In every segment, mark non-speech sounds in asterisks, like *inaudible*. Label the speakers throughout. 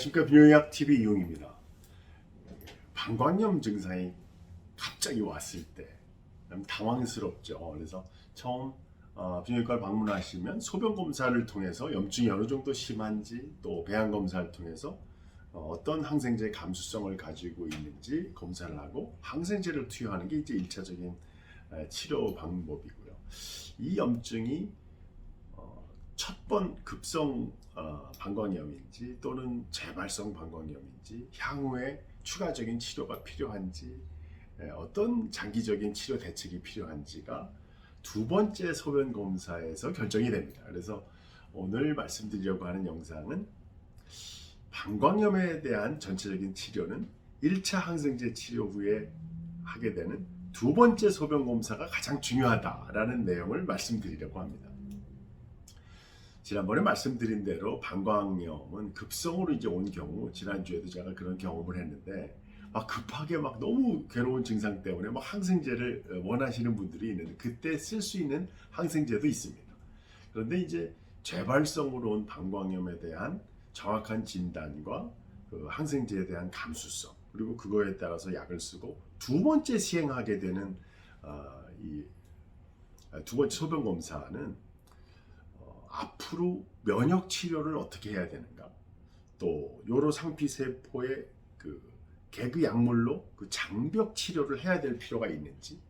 Speaker 1: 안녕하십니까 비뇨의학 TV 이용입니다. 방광염 증상이 갑자기 왔을 때좀 당황스럽죠. 그래서 처음 어, 비뇨기과를 방문하시면 소변 검사를 통해서 염증이 어느 정도 심한지 또 배양 검사를 통해서 어, 어떤 항생제 감수성을 가지고 있는지 검사를 하고 항생제를 투여하는 게 이제 일차적인 에, 치료 방법이고요. 이 염증이 어, 첫 번 급성 어, 방광염인지 또는 재발성 방광염인지 향후에 추가적인 치료가 필요한지 에, 어떤 장기적인 치료 대책이 필요한지가 두 번째 소변 검사에서 결정이 됩니다. 그래서 오늘 말씀드리려고 하는 영상은 방광염에 대한 전체적인 치료는 1차 항생제 치료 후에 하게 되는 두 번째 소변 검사가 가장 중요하다라는 내용을 말씀드리려고 합니다. 지난번에 말씀드린 대로 방광염은 급성으로 이제 온 경우 지난주에도 제가 그런 경험을 했는데 막 급하게 막 너무 괴로운 증상 때문에 막 항생제를 어, 원하시는 분들이 있는데 그때 쓸 수 있는 항생제도 있습니다. 그런데 이제 재발성으로 온 방광염에 대한 정확한 진단과 그 항생제에 대한 감수성 그리고 그거에 따라서 약을 쓰고 두 번째 시행하게 되는 어, 이두 번째 소변 검사는 어, 앞으로 면역 치료를 어떻게 해야 되는가 또 요로 상피 세포의 그 개그 약물로 그 장벽 치료를 해야 될 필요가 있는지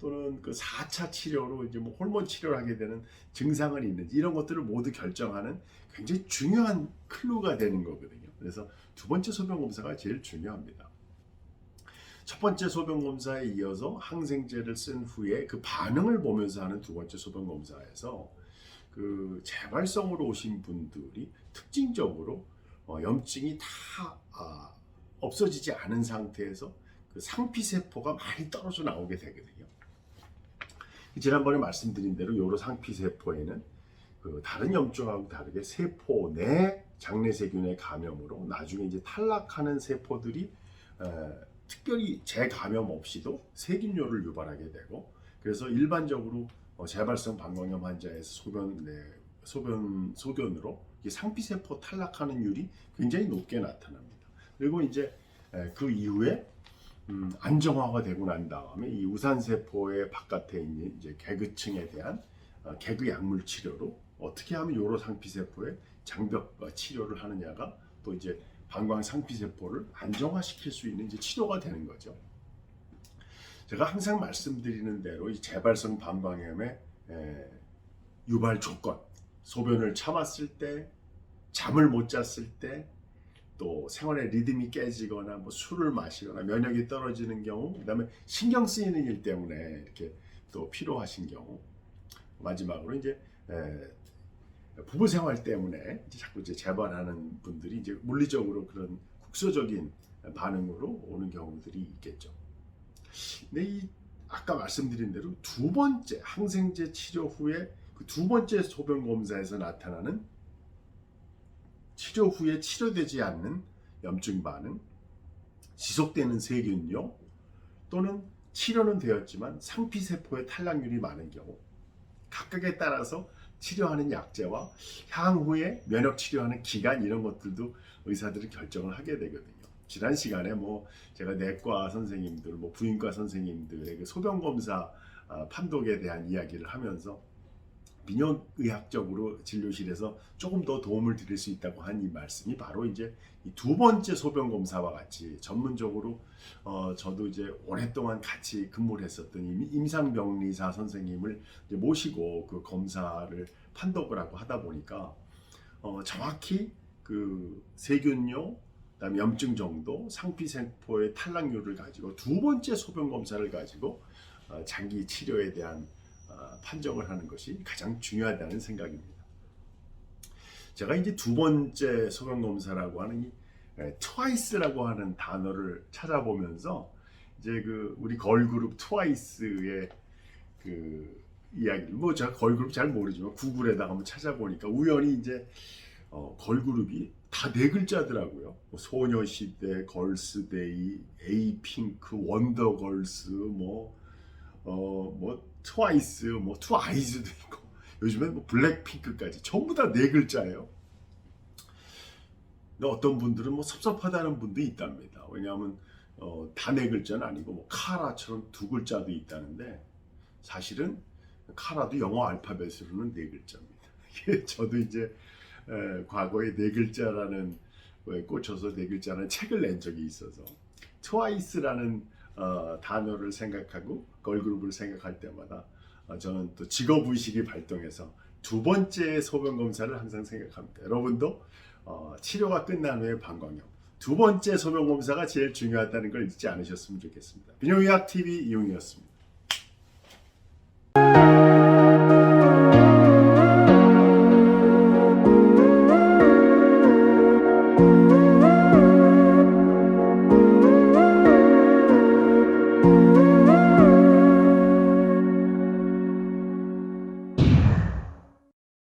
Speaker 1: 또는 그 4차 치료로 이제 뭐 호르몬 치료를 하게 되는 증상은 있는지 이런 것들을 모두 결정하는 굉장히 중요한 클루가 되는 거거든요. 그래서 두 번째 소변 검사가 제일 중요합니다. 첫 번째 소변 검사에 이어서 항생제를 쓴 후에 그 반응을 보면서 하는 두 번째 소변 검사에서 그 재발성으로 오신 분들이 특징적으로 어, 염증이 다 아, 없어지지 않은 상태에서 그 상피 세포가 많이 떨어져 나오게 되거든요. 지난번에 말씀드린 대로 요로 상피 세포에는 그 다른 염증하고 다르게 세포 내 장내 세균의 감염으로 나중에 이제 탈락하는 세포들이 에, 특별히 재감염 없이도 세균뇨를 유발하게 되고 그래서 일반적으로 어, 재발성 방광염 환자에서 소변 내 소변 소견으로 이 상피 세포 탈락하는 율이 굉장히 높게 나타납니다. 그리고 이제 에, 그 이후에 음, 안정화가 되고 난 다음에 이 우산 세포의 바깥에 있는 이제 개그층에 대한 어, 개그 약물 치료로 어떻게 하면 요로 상피 세포의 장벽 어, 치료를 하느냐가 또 이제 방광 상피 세포를 안정화시킬 수 있는 이제 치료가 되는 거죠. 제가 항상 말씀드리는 대로 이 재발성 방광염의 에, 유발 조건, 소변을 참았을 때, 잠을 못 잤을 때, 또 생활의 리듬이 깨지거나 뭐 술을 마시거나 면역이 떨어지는 경우, 그다음에 신경 쓰이는 일 때문에 이렇게 또 필요하신 경우, 마지막으로 이제 에, 부부 생활 때문에 이제 자꾸 이제 재발하는 분들이 이제 물리적으로 그런 국소적인 반응으로 오는 경우들이 있겠죠. 근데 이 아까 말씀드린 대로 두 번째 항생제 치료 후에 그 두 번째 소변 검사에서 나타나는 치료 후에 치료되지 않는 염증 반응, 지속되는 세균요, 또는 치료는 되었지만 상피 세포의 탈락률이 많은 경우 각각에 따라서 치료하는 약제와 향후에 면역 치료하는 기간 이런 것들도 의사들이 결정을 하게 되거든요. 지난 시간에 뭐 제가 내과 선생님들, 뭐 부인과 선생님들의 그 소변 검사 아, 판독에 대한 이야기를 하면서 민영의학적으로 진료실에서 조금 더 도움을 드릴 수 있다고 한 이 말씀이 바로 이제 이두 번째 소변 검사와 같이 전문적으로 어 저도 이제 오랫동안 같이 근무를 했었던 임- 임상병리사 선생님을 이제 모시고 그 검사를 판독을 하고 하다 보니까 어 정확히 그 세균요 그다음에 염증 정도, 상피 세포의 탈락률을 가지고 두 번째 소변 검사를 가지고 어, 장기 치료에 대한 어, 판정을 하는 것이 가장 중요하다는 생각입니다. 제가 이제 두 번째 소변 검사라고 하는 이 에, 트와이스라고 하는 단어를 찾아보면서 이제 그 우리 걸그룹 트와이스의 그 이야기를 뭐 제가 걸그룹 잘 모르지만 구글에다가 한번 찾아보니까 우연히 이제 어, 걸그룹이 다 네 글자더라고요. 뭐 소녀시대, 걸스데이, 에이핑크, 원더걸스, 뭐, 어, 뭐, 트와이스, 뭐, 트와이즈도 있고, 요즘에 뭐, 블랙핑크까지 전부 다 네 글자예요. 근데 어떤 분들은 뭐 섭섭하다는 분도 있답니다. 왜냐하면 어, 다네 글자는 아니고 뭐 카라처럼 두 글자도 있다는데 사실은 카라도 영어 알파벳으로는 네 글자입니다. *laughs* 저도 이제 에, 과거에 네 글자라는 꽂혀서 네 글자라는 책을 낸 적이 있어서 트와이스라는 어, 단어를 생각하고 걸그룹을 생각할 때마다 어, 저는 또 직업 의식이 발동해서 두 번째 소변 검사를 항상 생각합니다. 여러분도 어, 치료가 끝난 후에 방광염 두 번째 소변 검사가 제일 중요하다는 걸 잊지 않으셨으면 좋겠습니다. 비뇨의학 TV 이용이었습니다.